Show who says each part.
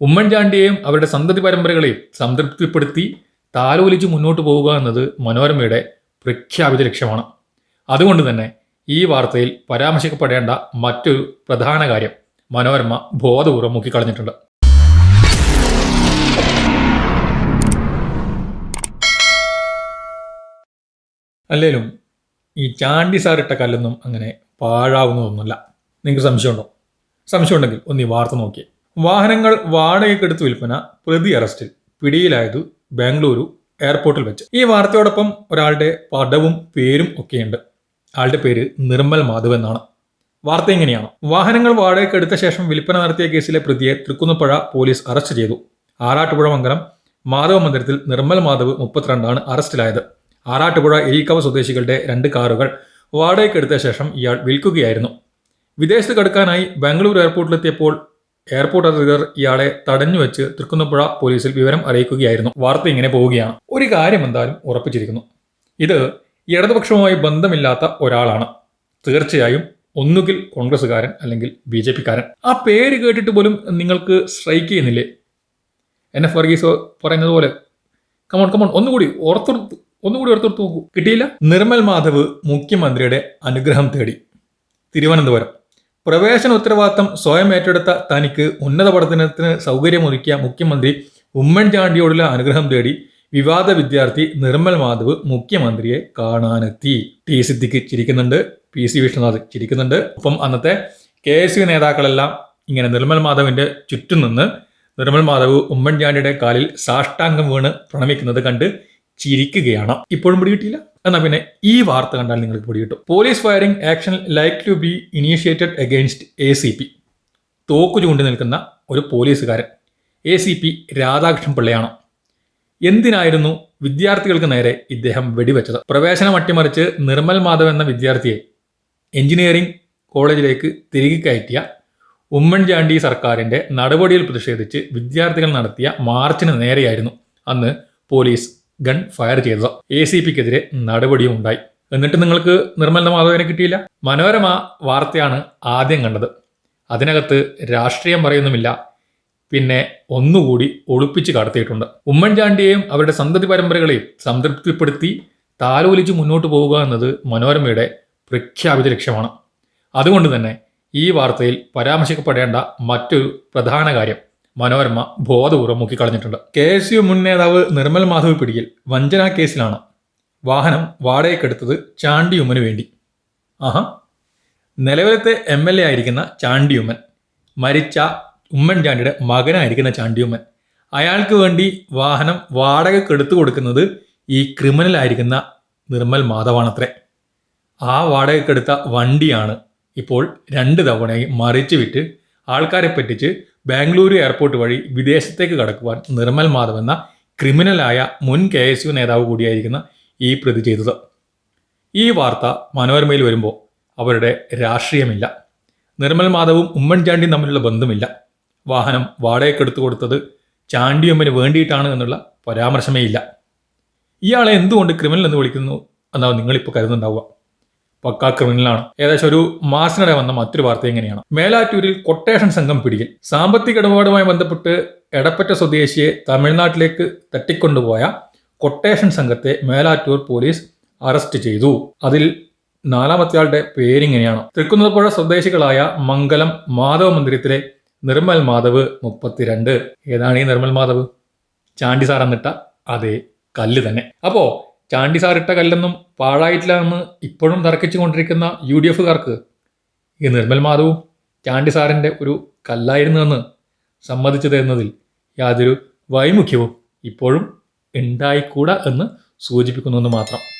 Speaker 1: ഉമ്മൻചാണ്ടിയെയും അവരുടെ സന്തതി പരമ്പരകളെയും സംതൃപ്തിപ്പെടുത്തി താലോലിച്ച് മുന്നോട്ട് പോവുക എന്നത് മനോരമയുടെ പ്രഖ്യാപിത ലക്ഷ്യമാണ്. അതുകൊണ്ട് തന്നെ ഈ വാർത്തയിൽ പരാമർശിക്കപ്പെടേണ്ട മറ്റൊരു പ്രധാന കാര്യം മനോരമ ബോധപൂർവം മുക്കിക്കളഞ്ഞിട്ടുണ്ട്. അല്ലേലും ഈ ചാണ്ടി സാറിട്ട കല്ലൊന്നും അങ്ങനെ പാഴാവുന്നതൊന്നുമല്ല. നിങ്ങൾക്ക് സംശയമുണ്ടോ? സംശയമുണ്ടെങ്കിൽ ഒന്ന് ഈ വാർത്ത നോക്കിയേ. വാഹനങ്ങൾ വാടകയ്ക്കെടുത്ത് വിൽപ്പന പ്രതി അറസ്റ്റിൽ പിടിയിലായതു ബാംഗ്ലൂരു എയർപോർട്ടിൽ വെച്ച്. ഈ വാർത്തയോടൊപ്പം ഒരാളുടെ പടവും പേരും ഒക്കെയുണ്ട്. ആളുടെ പേര് നിർമ്മൽ മാധവ് എന്നാണ്. വാർത്ത ഇങ്ങനെയാണ്. വാഹനങ്ങൾ വാടകയ്ക്കെടുത്ത ശേഷം വിൽപ്പന നടത്തിയ കേസിലെ പ്രതിയെ തൃക്കുന്നപ്പുഴ പോലീസ് അറസ്റ്റ് ചെയ്തു. ആറാട്ടുപുഴ മംഗലം മാധവ മന്ദിരത്തിൽ നിർമ്മൽ മാധവ് മുപ്പത്തിരണ്ടാണ് അറസ്റ്റിലായത്. ആറാട്ടുപുഴ എരിക്കവ സ്വദേശികളുടെ രണ്ട് കാറുകൾ വാടകയ്ക്കെടുത്ത ശേഷം ഇയാൾ വിൽക്കുകയായിരുന്നു. വിദേശത്ത് കടക്കാനായി ബാംഗ്ലൂർ എയർപോർട്ടിലെത്തിയപ്പോൾ എയർപോർട്ട് അധികൃതർ ഇയാളെ തടഞ്ഞു വെച്ച് തൃക്കുന്നപ്പുഴ പോലീസിൽ വിവരം അറിയിക്കുകയായിരുന്നു. വാർത്ത ഇങ്ങനെ പോവുകയാണ്. ഒരു കാര്യം എന്തായാലും ഉറപ്പിച്ചിരിക്കുന്നു. ഇത് ഇടതുപക്ഷവുമായി ബന്ധമില്ലാത്ത ഒരാളാണ്. തീർച്ചയായും ഒന്നുകിൽ കോൺഗ്രസ്സുകാരൻ അല്ലെങ്കിൽ ബി ജെ പിക്കാരൻ. ആ പേര് കേട്ടിട്ട് പോലും നിങ്ങൾക്ക് സ്ട്രൈക്ക് ചെയ്യുന്നില്ലേ? എൻ എഫ് വർഗീസ് പറയുന്നത് പോലെ കമോൺ കമോൺ ഒന്നുകൂടി ഓർത്തെടുത്ത് ഒന്നുകൂടി ഓർത്തെടുത്ത് നോക്കൂ. കിട്ടിയില്ല. നിർമ്മൽ മാധവ് മുഖ്യമന്ത്രിയുടെ അനുഗ്രഹം തേടി. തിരുവനന്തപുരം. പ്രവേശന ഉത്തരവാദിത്തം സ്വയം ഏറ്റെടുത്ത തനിക്ക് ഉന്നത പഠനത്തിന് സൗകര്യമൊരുക്കിയ മുഖ്യമന്ത്രി ഉമ്മൻചാണ്ടിയോടുള്ള അനുഗ്രഹം തേടി വിവാദ വിദ്യാർത്ഥി നിർമ്മൽ മാധവ് മുഖ്യമന്ത്രിയെ കാണാനെത്തി. ടി സിദ്ദിഖ് ചിരിക്കുന്നുണ്ട് പി സി വിഷ്ണുനാഥ് ചിരിക്കുന്നുണ്ട്. ഒപ്പം അന്നത്തെ കെ എസ് യു നേതാക്കളെല്ലാം ഇങ്ങനെ നിർമ്മൽ മാധവിന്റെ ചുറ്റും നിന്ന് നിർമ്മൽ മാധവ് ഉമ്മൻചാണ്ടിയുടെ കാലിൽ സാഷ്ടാംഗം വീണ് പ്രണമിക്കുന്നത് കണ്ട് ചിരിക്കുകയാണ്. ഇപ്പോഴും പിടികിട്ടിയില്ല? എന്നാ പിന്നെ ഈ വാർത്ത കണ്ടാൽ നിങ്ങൾക്ക് പിടികിട്ടും police firing action like to be initiated against A C P തോക്കു ചൂണ്ടി നിൽക്കുന്ന ഒരു പോലീസുകാരൻ. എ സി പി രാധാകൃഷ്ണൻ പിള്ളയാണ്. എന്തിനായിരുന്നു വിദ്യാർത്ഥികൾക്ക് നേരെ ഇദ്ദേഹം വെടിവെച്ചത്? പ്രവേശനം അട്ടിമറിച്ച് നിർമ്മൽ മാധവ് എന്ന വിദ്യാർത്ഥിയെ എഞ്ചിനീയറിംഗ് കോളേജിലേക്ക് തിരികെ കയറ്റിയ ഉമ്മൻചാണ്ടി സർക്കാരിന്റെ നടപടിയിൽ പ്രതിഷേധിച്ച് വിദ്യാർത്ഥികൾ നടത്തിയ മാർച്ചിന് നേരെയായിരുന്നു അന്ന് പോലീസ് ഗൺ ഫയർ ചെയ്തത്? എ സി പിക്കെതിരെ നടപടിയും ഉണ്ടായി എന്നിട്ട് നിങ്ങൾക്ക് നിർമ്മല മാധവനെ കിട്ടിയില്ല? മനോരമ വാർത്തയാണ് ആദ്യം കണ്ടത്. അതിനകത്ത് രാഷ്ട്രീയം പറയുന്നുമില്ല. പിന്നെ ഒന്നുകൂടി ഒളിപ്പിച്ച് കടത്തിയിട്ടുണ്ട്. ഉമ്മൻചാണ്ടിയെയും അവരുടെ സന്തതി പരമ്പരകളെയും സംതൃപ്തിപ്പെടുത്തി താലോലിച്ച് മുന്നോട്ട് പോവുക എന്നത് മനോരമയുടെ പ്രഖ്യാപിത ലക്ഷ്യമാണ്. അതുകൊണ്ട് തന്നെ ഈ വാർത്തയിൽ പരാമർശിക്കപ്പെടേണ്ട മറ്റൊരു പ്രധാന കാര്യം മനോരമ ബോധപൂർവം മുക്കിക്കളഞ്ഞിട്ടുണ്ട്. കെ എസ് യു മുൻ നേതാവ് നിർമ്മൽ മാധവ് പിടിയിൽ വഞ്ചനാ കേസിലാണ്. വാഹനം വാടകയ്ക്കെടുത്തത് ചാണ്ടിയുമ്മന് വേണ്ടി. ആഹാ. നിലവിലത്തെ എം എൽ എ ആയിരിക്കുന്ന ചാണ്ടിയുമ്മൻ മരിച്ച ഉമ്മൻചാണ്ടിയുടെ മകനായിരിക്കുന്ന ചാണ്ടിയുമ്മൻ അയാൾക്ക് വേണ്ടി വാഹനം വാടകയ്ക്ക് എടുത്തു കൊടുക്കുന്നത് ഈ ക്രിമിനൽ ആയിരിക്കുന്ന നിർമ്മൽ മാധവാണത്രേ. ആ വാടകയ്ക്കെടുത്ത വണ്ടിയാണ് ഇപ്പോൾ രണ്ട് തവണയായി മറിച്ച് വിറ്റ് ആൾക്കാരെ പറ്റിച്ച് ബാംഗ്ലൂരു എയർപോർട്ട് വഴി വിദേശത്തേക്ക് കടക്കുവാൻ നിർമ്മൽ മാധവ് എന്ന ക്രിമിനലായ മുൻ കെ എസ് യു നേതാവ് കൂടിയായിരിക്കുന്ന ഈ പ്രതി ചെയ്തത്. ഈ വാർത്ത മനോരമയിൽ വരുമ്പോൾ അവരുടെ രാഷ്ട്രീയമില്ല. നിർമ്മൽ മാധവും ഉമ്മൻചാണ്ടിയും തമ്മിലുള്ള ബന്ധമില്ല. വാഹനം വാടകയ്ക്കെടുത്തു കൊടുത്തത് ചാണ്ടിയമ്മന് വേണ്ടിയിട്ടാണ് എന്നുള്ള പരാമർശമേ ഇല്ല. ഇയാളെ എന്തുകൊണ്ട് ക്രിമിനൽ എന്ന് വിളിക്കുന്നു എന്നാണ് നിങ്ങളിപ്പോൾ കരുതുന്നുണ്ടാവുക. പക്കാ ക്രിമിനലാണ്. ഏകദേശം ഒരു മാസിനിടെ വന്ന മറ്റൊരു വാർത്ത എങ്ങനെയാണ് മേലാറ്റൂരിൽ കൊട്ടേഷൻ സംഘം പിടിയിൽ. സാമ്പത്തിക ഇടപാടുമായി ബന്ധപ്പെട്ട് എടപ്പറ്റ സ്വദേശിയെ തമിഴ്നാട്ടിലേക്ക് തട്ടിക്കൊണ്ടുപോയ കൊട്ടേഷൻ സംഘത്തെ മേലാറ്റൂർ പോലീസ് അറസ്റ്റ് ചെയ്തു. അതിൽ നാലാമത്തെ ആളുടെ പേരിങ്ങനെയാണ്. തൃക്കുന്നപ്പുഴ സ്വദേശികളായ മംഗലം മാധവ മന്ദിരത്തിലെ നിർമ്മൽ മാധവ് മുപ്പത്തിരണ്ട്. ഏതാണ് ഈ നിർമ്മൽ മാധവ്? ചാണ്ടി സാർ എന്നിട്ട അതേ കല്ല് തന്നെ. അപ്പോ ചാണ്ടി സാർ ഇട്ട കല്ലൊന്നും പാഴായിട്ടില്ല എന്ന് ഇപ്പോഴും തർക്കിച്ചു കൊണ്ടിരിക്കുന്ന യു ഡി എഫുകാർക്ക് ഈ നിർമ്മൽ മാധവും ചാണ്ടി സാറിന്റെ ഒരു കല്ലായിരുന്നു എന്ന് സമ്മതിച്ചു തരുന്നതിൽ യാതൊരു വൈമുഖ്യവും ഇപ്പോഴും ഉണ്ടായിക്കൂടാ എന്ന് സൂചിപ്പിക്കുന്നു എന്ന് മാത്രം.